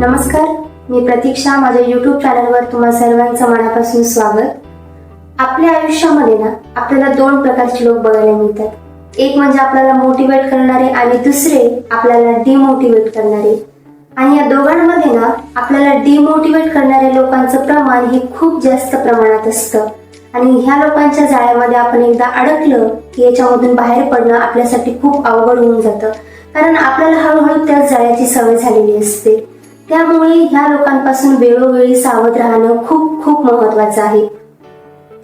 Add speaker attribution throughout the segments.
Speaker 1: नमस्कार मी प्रतीक्षा माझ्या युट्यूब चॅनलवर तुम्हा सर्वांचं मनापासून स्वागत. आपल्या आयुष्यामध्ये ना आपल्याला दोन प्रकारचे लोक बघायला मिळतात. एक म्हणजे आपल्याला मोटिवेट करणारे आणि दुसरे आपल्याला डिमोटिवेट करणारे. आणि या दोघांमध्ये ना आपल्याला डिमोटिवेट करणाऱ्या लोकांचं प्रमाण हे खूप जास्त प्रमाणात असतं. आणि ह्या लोकांच्या जाळ्यामध्ये आपण एकदा अडकलं की याच्यामधून बाहेर पडणं आपल्यासाठी खूप अवघड होऊन जातं. कारण आपल्याला हळूहळू त्या जाळ्याची सवय झालेली असते. त्यामुळे ह्या लोकांपासून वेळोवेळी सावध राहणं खूप खूप महत्वाचं आहे.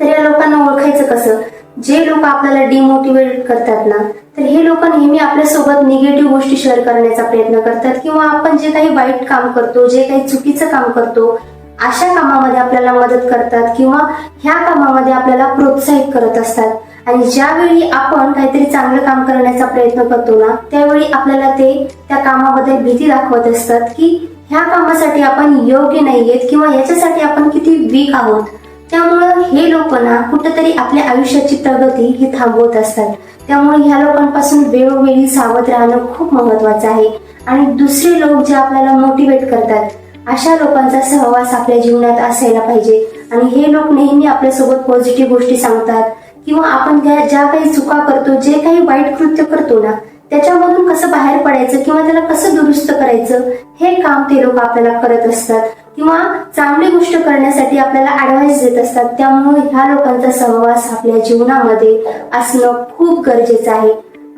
Speaker 1: तर या लोकांना ओळखायचं कसं? जे लोक आपल्याला डिमोटिवेट करतात ना तर हे लोक नेहमी आपल्यासोबत निगेटिव्ह गोष्टी शेअर करण्याचा प्रयत्न करतात किंवा आपण जे काही वाईट काम करतो जे काही चुकीचं काम करतो अशा कामामध्ये आपल्याला मदत करतात किंवा ह्या कामामध्ये आपल्याला प्रोत्साहित करत असतात. आणि ज्यावेळी आपण काहीतरी चांगलं काम करण्याचा प्रयत्न करतो ना त्यावेळी आपल्याला ते त्या कामाबद्दल भीती दाखवत असतात की ह्या कामासाठी आपण योग्य नाहीयेत किंवा याच्यासाठी आपण किती वीक आहोत त्यामुळं हे लोक ना कुठंतरी आपल्या आयुष्याची प्रगती ही थांबवत असतात. त्यामुळे ह्या लोकांपासून वेळोवेळी सावध राहणं खूप महत्वाचं आहे. आणि दुसरे लोक जे आपल्याला मोटिवेट करतात अशा लोकांचा सहवास आपल्या जीवनात असायला पाहिजे. आणि हे लोक नेहमी आपल्यासोबत पॉझिटिव्ह गोष्टी सांगतात किंवा आपण ज्या ज्या काही चुका करतो जे काही वाईट कृत्य करतो ना त्याच्यामधून कसं बाहेर पडायचं किंवा त्याला कसं दुरुस्त करायचं हे काम ते लोक आपल्याला करत असतात. किंवा चांगली गोष्ट करण्यासाठी आपल्याला ऍडवाइस देत असतात. त्यामुळे ह्या लोकांचा सहवास आपल्या जीवनामध्ये असणं खूप गरजेचं आहे.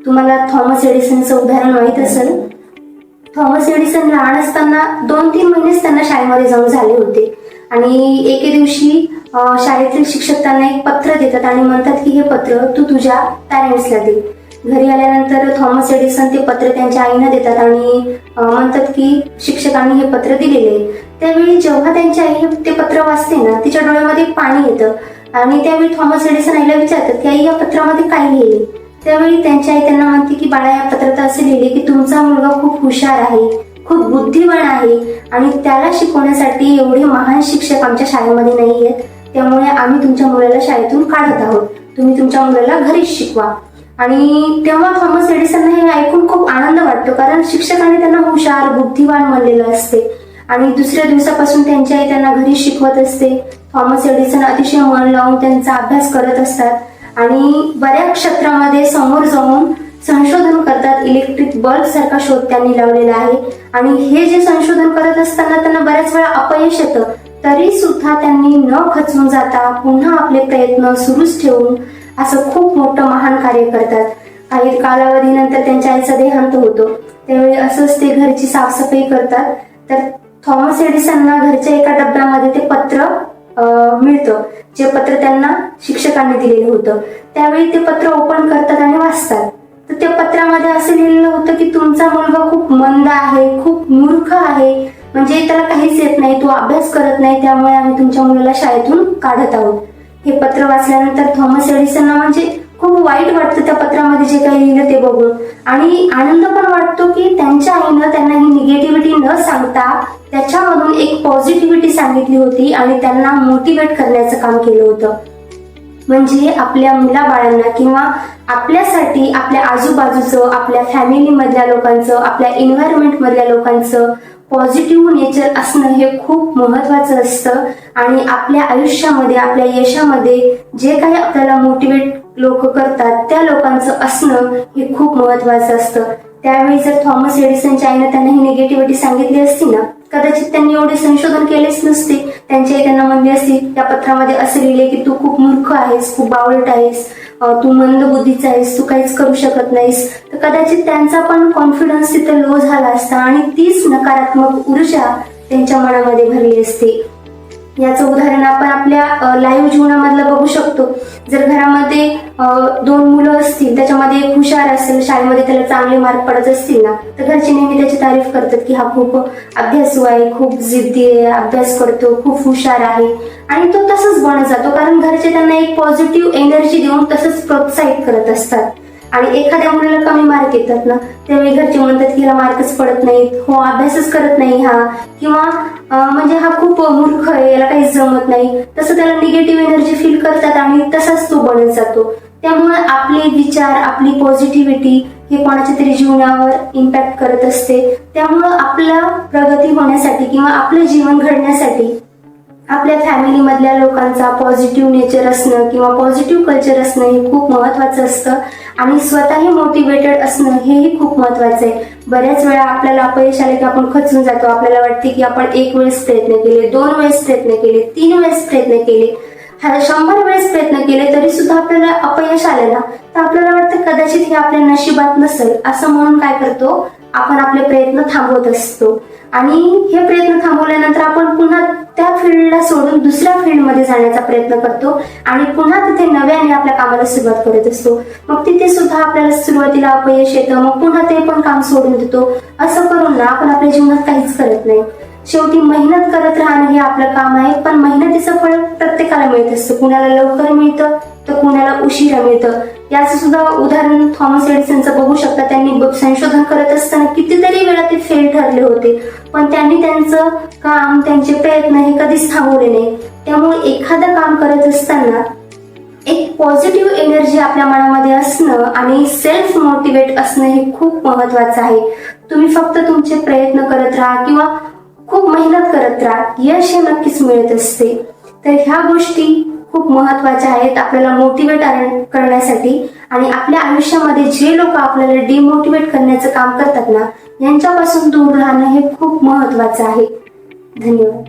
Speaker 1: तुम्हाला थॉमस एडिसनचं उदाहरण माहीत असेल? थॉमस एडिसन लहान असताना दोन तीन महिनेच त्यांना शाळेमध्ये जाऊन झाले होते. आणि एके दिवशी शाळेतील शिक्षक त्यांना एक पत्र देतात आणि म्हणतात की हे पत्र तू तुझ्या पॅरेंट्सला दे. घरी आल्यानंतर थॉमस एडिसन ते पत्र त्यांच्या आईना देतात आणि म्हणतात की शिक्षकांनी हे पत्र दिलेले. त्यावेळी जेव्हा त्यांची आई ते पत्र वाचते ना तिच्या डोळ्यामध्ये पाणी येतं. आणि त्यावेळी थॉमस एडिसन आईला विचारतात की आई या पत्रामध्ये काय लिहिले त्यावेळी त्यांची आई त्यांना म्हणते की बाळा या पत्रात असे लिहिले की तुमचा मुलगा खूप हुशार आहे खूप बुद्धिमान आहे आणि त्याला शिकवण्यासाठी एवढे महान शिक्षक आमच्या शाळेमध्ये नाही आहेत. त्यामुळे आम्ही तुमच्या मुलाला शाळेतून काढत आहोत. तुम्ही तुमच्या मुलाला घरीच शिकवा. आणि तेव्हा थॉमस एडिसनला हे ऐकून खूप आनंद वाटतो कारण शिक्षकांनी त्यांना हुशार बुद्धिवान म्हणलेलं असते. आणि दुसऱ्या दिवसापासून त्यांची आई त्यांना घरी शिकवत असते. थॉमस एडिसन अतिशय मन लावून त्यांचा अभ्यास करत असतात. आणि बऱ्याच क्षेत्रामध्ये समोर जाऊन संशोधन करतात. इलेक्ट्रिक बल्ब सारखा शोध त्यांनी लावलेला आहे. आणि हे जे संशोधन करत असताना त्यांना बऱ्याच वेळा अपयश येतं. तरी सुद्धा त्यांनी न खचून जाता पुन्हा आपले प्रयत्न सुरूच ठेवून असं खूप मोठं महान कार्य करतात. काही कालावधीनंतर त्यांच्या आईचा देहांत होतो. त्यावेळी असंच ते घरची साफसफाई करतात. तर थॉमस एडिसनना घरच्या एका डब्यामध्ये ते पत्र मिळतं जे पत्र त्यांना शिक्षकांनी दिलेलं होतं. त्यावेळी ते पत्र ओपन करतात आणि वाचतात. तर त्या पत्रामध्ये असं लिहिलेलं होतं की तुमचा मुलगा खूप मंद आहे खूप मूर्ख आहे. म्हणजे त्याला काहीच येत नाही तो अभ्यास करत नाही त्यामुळे आम्ही तुमच्या मुलाला शाळेतून काढत आहोत. हे पत्र वाचल्यानंतर थॉमस एडिसनला म्हणजे खूप वाईट वाटतं त्या पत्रामध्ये जे काही लिहिलं ते बघून. आणि आनंद पण वाटतो की त्यांच्या आईनं त्यांना ही निगेटिव्हिटी न सांगता त्याच्यामधून एक पॉझिटिव्हिटी सांगितली होती आणि त्यांना मोटिवेट करण्याचं काम केलं होतं. म्हणजे आपल्या मुलाबाळांना किंवा आपल्यासाठी आपल्या आजूबाजूचं आपल्या फॅमिली मधल्या लोकांचं आपल्या एन्व्हायरमेंट मधल्या लोकांचं पॉझिटिव्ह नेचर असणं हे खूप महत्वाचं असतं. आणि आपल्या आयुष्यामध्ये आपल्या यशामध्ये जे काही आपल्याला मोटिवेट लोक करतात त्या लोकांचं असणं हे खूप महत्वाचं असतं. त्यावेळी जर थॉमस एडिसनच्या आईनं त्यांना ही निगेटिव्हिटी सांगितली असती ना कदाचित त्यांनी एवढे संशोधन केलेच नसते. त्यांची आई त्यांना म्हणली असती त्या पत्रामध्ये असे लिहिले की तू खूप मूर्ख आहेस खूप बावळट आहेस तू मंद बुद्धीचा आहेस तू काहीच करू शकत नाहीस. तर कदाचित त्यांचा पण कॉन्फिडन्स तिथे लो झाला असता आणि तीच नकारात्मक ऊर्जा त्यांच्या मनामध्ये भरली असते. याचं उदाहरण आपण आपल्या लाईव्ह जीवनामधलं बघू शकतो. जर घरामध्ये दोन मुलं असतील त्याच्यामध्ये एक हुशार असेल शाळेमध्ये त्याला चांगले मार्क पडत असतील ना तर घरचे नेहमी त्याची तारीफ करतात की हा खूप अभ्यासू आहे खूप जिद्दी आहे अभ्यास करतो खूप हुशार आहे. आणि तो तसंच बनत जातो कारण घरचे त्यांना एक पॉझिटिव्ह एनर्जी देऊन तसंच प्रोत्साहित करत असतात. आणि एखाद्या मुलाला कमी मार्क येतात ना त्यावेळी घरचे म्हणतात की हिला मार्कच पडत नाहीत हो अभ्यासच करत नाही हा. किंवा म्हणजे हा खूप मूर्ख आहे याला काहीच जमत नाही. तसं त्याला निगेटिव्ह एनर्जी फील करतात आणि तसाच तो बनत जातो. त्यामुळे आपले विचार आपली पॉझिटिव्हिटी हे कोणाच्या तरी जीवनावर इम्पॅक्ट करत असते. त्यामुळं आपला प्रगती होण्यासाठी किंवा आपलं जीवन घडण्यासाठी आपल्या फॅमिलीमधल्या लोकांचा पॉझिटिव्ह नेचर असणं किंवा पॉझिटिव्ह कल्चर असणं हे खूप महत्त्वाचं असतं. आणि स्वतःही मोटिवेटेड असणं हेही खूप महत्त्वाचं आहे. बऱ्याच वेळा आपल्याला अपयश आले की आपण खचून जातो. आपल्याला वाटते की आपण एक वेळेस प्रयत्न केले दोन वेळेस प्रयत्न केले तीन वेळेस प्रयत्न केले. हा शंभर वेळेस प्रयत्न केले तरी सुद्धा आपल्याला अपयश आले ना तर आपल्याला वाटतं कदाचित हे आपल्या नशिबात नसेल. असं म्हणून काय करतो? आपण आपले प्रयत्न थांबवत असतो. आणि हे प्रयत्न थांबवले जाण्याचा प्रयत्न करतो आणि पुन्हा तिथे नव्याने आपल्या कामाला सुरुवात करत असतो. मग तिथे सुद्धा आपल्याला सुरुवातीला अपयश येतं मग पुन्हा ते पण काम सोडून देतो. असं करून ना आपण आपल्या जीवनात काहीच करत नाही. शेवटी मेहनत करत राहणं हे आपलं काम आहे पण मेहनतीचं फळ प्रत्येकाला मिळत. असतं कुणाला लवकर मिळतं तर कुणाला उशिरा मिळतं. याचं सुद्धा उदाहरण थॉमस एडिसनचं बघू शकता. त्यांनी संशोधन करत असताना कितीतरी वेळा ते फेल ठरले होते. पण त्यांनी त्यांचं काम त्यांचे प्रयत्न हे कधीच थांबवले नाही. त्यामुळे एखादं काम करत असताना एक पॉझिटिव्ह एनर्जी आपल्या मनामध्ये असणं आणि सेल्फ मोटिवेट असणं हे खूप महत्वाचं आहे. तुम्ही फक्त तुमचे प्रयत्न करत राहा किंवा खूप मेहनत करत राहा. यश हे नक्कीच मिळत असते. तर ह्या गोष्टी खूप महत्त्वाच्या आहेत आपल्याला मोटिवेट करण्यासाठी. आणि आपल्या आयुष्यामध्ये जे लोक आपल्याला डिमोटिवेट करण्याचं काम करतात ना यांच्यापासून दूर राहणं हे खूप महत्वाचं आहे. धन्यवाद.